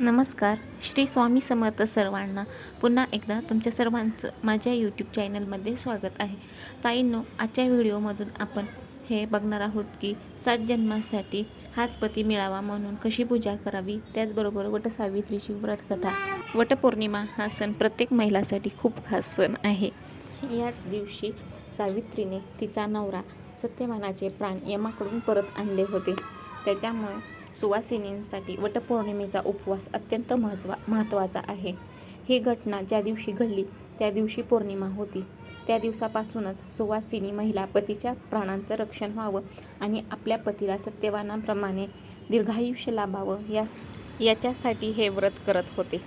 नमस्कार. श्री स्वामी समर्थ सर्वांना पुन्हा एकदा तुमच्या सर्वांचं माझ्या यूट्यूब चॅनलमध्ये स्वागत आहे. ताईंनो आजच्या व्हिडिओमधून आपण हे बघणार आहोत की सात जन्मासाठी हाच पती मिळावा म्हणून कशी पूजा करावी? त्याचबरोबर वटसावित्रीची व्रतकथा वटपौर्णिमा हा सण प्रत्येक महिलासाठी खूप खास सण आहे. याच दिवशी सावित्रीने तिचा नवरा सत्यमानाचे प्राण यमाकडून परत आणले होते. त्याच्यामुळे सुवासिनींसाठी वटपौर्णिमेचा उपवास अत्यंत महत्वा महत्त्वाचा आहे. ही घटना ज्या दिवशी घडली त्या दिवशी पौर्णिमा होती. त्या दिवसापासूनच सुवासिनी महिला पतीच्या प्राणांचं रक्षण व्हावं आणि आपल्या पतीला सत्यवानाप्रमाणे दीर्घायुष्य लाभावं या याच्यासाठी हे व्रत करत होते.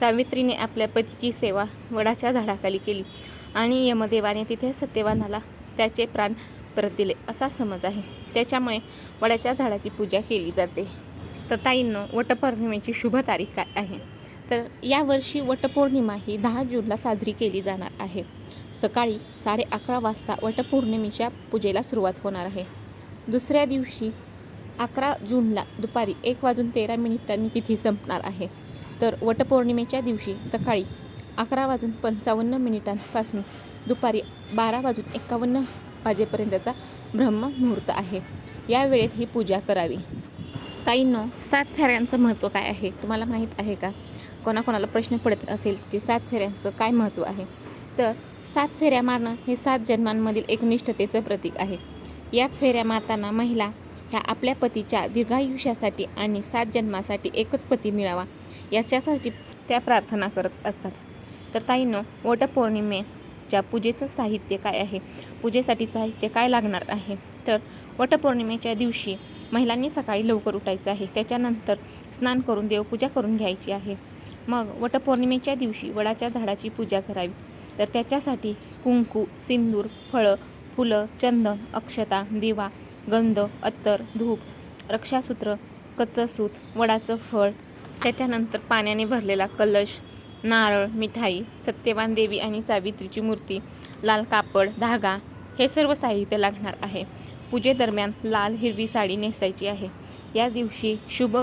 सावित्रीने आपल्या पतीची सेवा वडाच्या झाडाखाली केली आणि यमदेवाने तिथे सत्यवानाला त्याचे प्राण परत दिले असा समज आहे. त्याच्यामुळे वडाच्या झाडाची पूजा केली जाते. तर ताईंनो वटपौर्णिमेची शुभ तारीख काय आहे? तर यावर्षी वटपौर्णिमा ही दहा जूनला साजरी केली जाणार आहे. सकाळी साडे अकरा वाजता वटपौर्णिमेच्या पूजेला सुरुवात होणार आहे. दुसऱ्या दिवशी अकरा जूनला दुपारी एक वाजून तेरा मिनिटांनी तिथी संपणार आहे. तर वटपौर्णिमेच्या दिवशी सकाळी अकरा वाजून पंचावन्न मिनिटांपासून दुपारी बारा वाजून एकावन्न वाजेपर्यंतचा ब्रह्ममुहूर्त आहे. या वेळेत ही पूजा करावी. ताईंनो सात फेऱ्यांचं महत्त्व काय आहे? तुम्हाला माहीत आहे का? कोणाकोणाला प्रश्न पडत असेल की सात फेऱ्यांचं काय महत्त्व आहे? तर सात फेऱ्या मारणं हे सात जन्मांमधील एकनिष्ठतेचं प्रतीक आहे. या फेऱ्या मारताना महिला ह्या आपल्या पतीच्या दीर्घायुष्यासाठी आणि सात जन्मासाठी एकच पती मिळावा याच्यासाठी त्या प्रार्थना करत असतात. तर ताईंनो च्या पूजेचं साहित्य काय आहे? पूजेसाठी साहित्य काय लागणार आहे? तर वटपौर्णिमेच्या दिवशी महिलांनी सकाळी लवकर उठायचं आहे. त्याच्यानंतर स्नान करून देवपूजा करून घ्यायची आहे. मग वटपौर्णिमेच्या दिवशी वडाच्या झाडाची पूजा करावी. तर त्याच्यासाठी कुंकू सिंदूर फळं फुलं चंदन अक्षता दिवा गंध अत्तर धूप रक्षासूत्र कच्चं सूत वडाचं फळ त्याच्यानंतर पाण्याने भरलेला कलश नारळ मिठाई सत्यवान देवी आणि सावित्रीची मूर्ती लाल कापड धागा हे सर्व साहित्य लागणार आहे. पूजेदरम्यान लाल हिरवी साडी नेसायची आहे. या दिवशी शुभ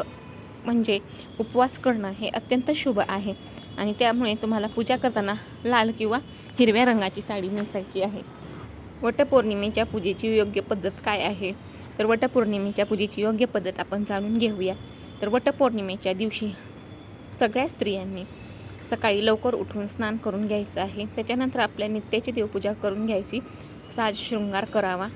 म्हणजे उपवास करणं हे अत्यंत शुभ आहे आणि त्यामुळे तुम्हाला पूजा करताना लाल किंवा हिरव्या रंगाची साडी नेसायची आहे. वटपौर्णिमेच्या पूजेची योग्य पद्धत काय आहे? तर वटपौर्णिमेच्या पूजेची योग्य पद्धत आपण जाणून घेऊया. तर वटपौर्णिमेच्या दिवशी सगळ्या स्त्रियांनी सकाळी लवकर उठून स्नान करून घ्यायचं आहे. त्याच्यानंतर आपल्या नित्याची देवपूजा करून घ्यायची. साज शृंगार करावा.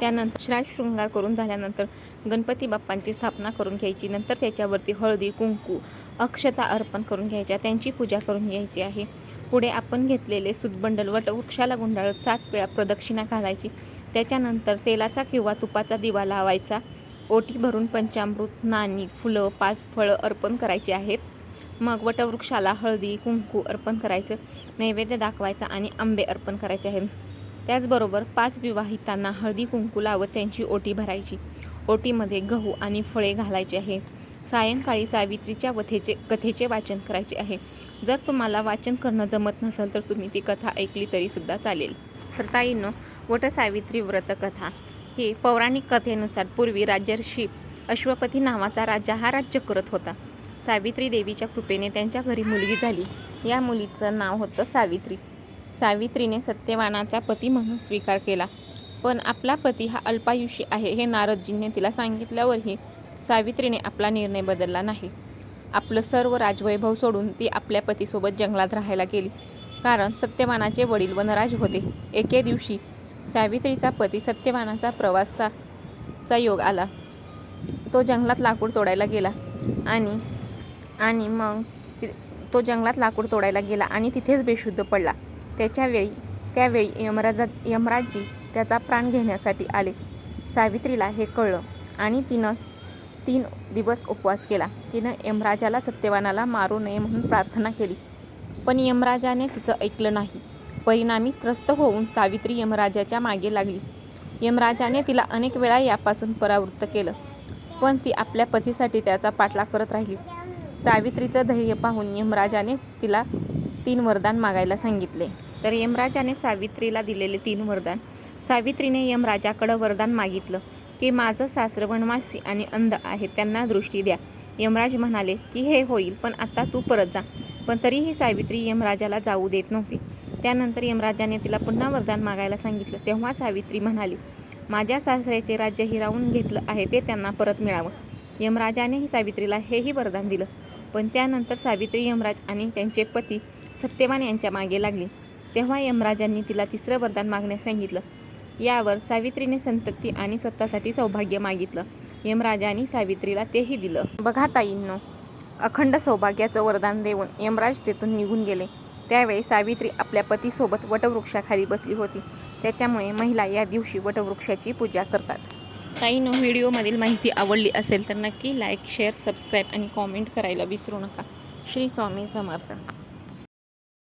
त्यानंतर श्राज शृंगार करून झाल्यानंतर गणपती बाप्पांची स्थापना करून घ्यायची. नंतर त्याच्यावरती हळदी कुंकू अक्षता अर्पण करून घ्यायच्या. त्यांची पूजा करून घ्यायची आहे. पुढे आपण घेतलेले सुदबंडल वटवृक्षाला गुंडाळत सात वेळा प्रदक्षिणा घालायची. त्याच्यानंतर तेलाचा किंवा तुपाचा दिवा लावायचा. ओटी भरून पंचामृत नाणी फुलं पाच फळं अर्पण करायची आहेत. मग वटवृक्षाला हळदी कुंकू अर्पण करायचं नैवेद्य दाखवायचा आणि आंबे अर्पण करायचे आहेत. त्याचबरोबर पाच विवाहितांना हळदी कुंकू लावत त्यांची ओटी भरायची. ओटीमध्ये गहू आणि फळे घालायचे आहे. सायंकाळी सावित्रीच्या वथेचे कथेचे वाचन करायचे आहे. जर तुम्हाला वाचन करणं जमत नसेल तर तुम्ही ती कथा ऐकली तरीसुद्धा चालेल. तर ताईंनो वटसावित्री व्रतकथा ही पौराणिक कथेनुसार पूर्वी राजर्षी अश्वपती नावाचा राजा हा राज्य करत होता. सावित्री देवीच्या कृपेने त्यांच्या घरी मुलगी झाली. या मुलीचं नाव होतं सावित्री. सावित्रीने सत्यवानाचा पती म्हणून स्वीकार केला. पण आपला पती हा अल्पायुषी आहे हे नारदजींनी तिला सांगितल्यावरही सावित्रीने आपला निर्णय बदलला नाही. आपलं सर्व राजवैभव सोडून ती आपल्या पतीसोबत जंगलात राहायला गेली. कारण सत्यवानाचे वडील वनराज होते. एके दिवशी सावित्रीचा पती सत्यवानाचा प्रवासाचा योग आला. तो जंगलात लाकूड तोडायला गेला आणि आणि मग तो जंगलात लाकूड तोडायला गेला आणि तिथेच बेशुद्ध पडला. त्याच्यावेळी त्यावेळी यमराजा यमराजजी त्याचा प्राण घेण्यासाठी आले. सावित्रीला हे कळलं आणि तिनं तीन दिवस उपवास केला. तिनं यमराजाला सत्यवानाला मारू नये म्हणून प्रार्थना केली. पण यमराजाने तिचं ऐकलं नाही. परिणामी त्रस्त होऊन सावित्री यमराजाच्या मागे लागली. यमराजाने तिला अनेक वेळा यापासून परावृत्त केलं. पण ती आपल्या पतीसाठी त्याचा पाठलाग करत राहिली. सावित्रीचं धैर्य पाहून यमराजाने तिला तीन वरदान मागायला सांगितले. तर यमराजाने सावित्रीला दिलेले तीन वरदान. सावित्रीने यमराजाकडं वरदान मागितलं की माझं सासर वनवासी आणि अंध आहे त्यांना दृष्टी द्या. यमराज म्हणाले की हे होईल पण आता तू परत जा. पण तरीही सावित्री यमराजाला जाऊ देत नव्हती. त्यानंतर यमराजाने तिला पुन्हा वरदान मागायला सांगितलं. तेव्हा सावित्री म्हणाली माझ्या सासऱ्याचे राज्य हिरावून घेतलं आहे ते त्यांना परत मिळावं. यमराजानेही सावित्रीला हेही वरदान दिलं. पण त्यानंतर सावित्री यमराज आणि त्यांचे पती सत्यवान यांच्या मागे लागली. तेव्हा यमराजांनी तिला तिसरं वरदान मागण्यास सांगितलं. यावर सावित्रीने संतती आणि स्वतःसाठी सौभाग्य मागितलं. यमराजाने सावित्रीला तेही दिलं. बघा ताईंनो अखंड सौभाग्याचं वरदान देऊन यमराज तेथून निघून गेले. त्यावेळी सावित्री आपल्या पतीसोबत वटवृक्षाखाली बसली होती. त्याच्यामुळे महिला या दिवशी वटवृक्षाची पूजा करतात. ताईनो व्हिडिओमधील माहिती आवडली असेल तर नक्की लाईक शेअर सबस्क्राईब आणि कॉमेंट करायला विसरू नका. श्री स्वामी समर्थ.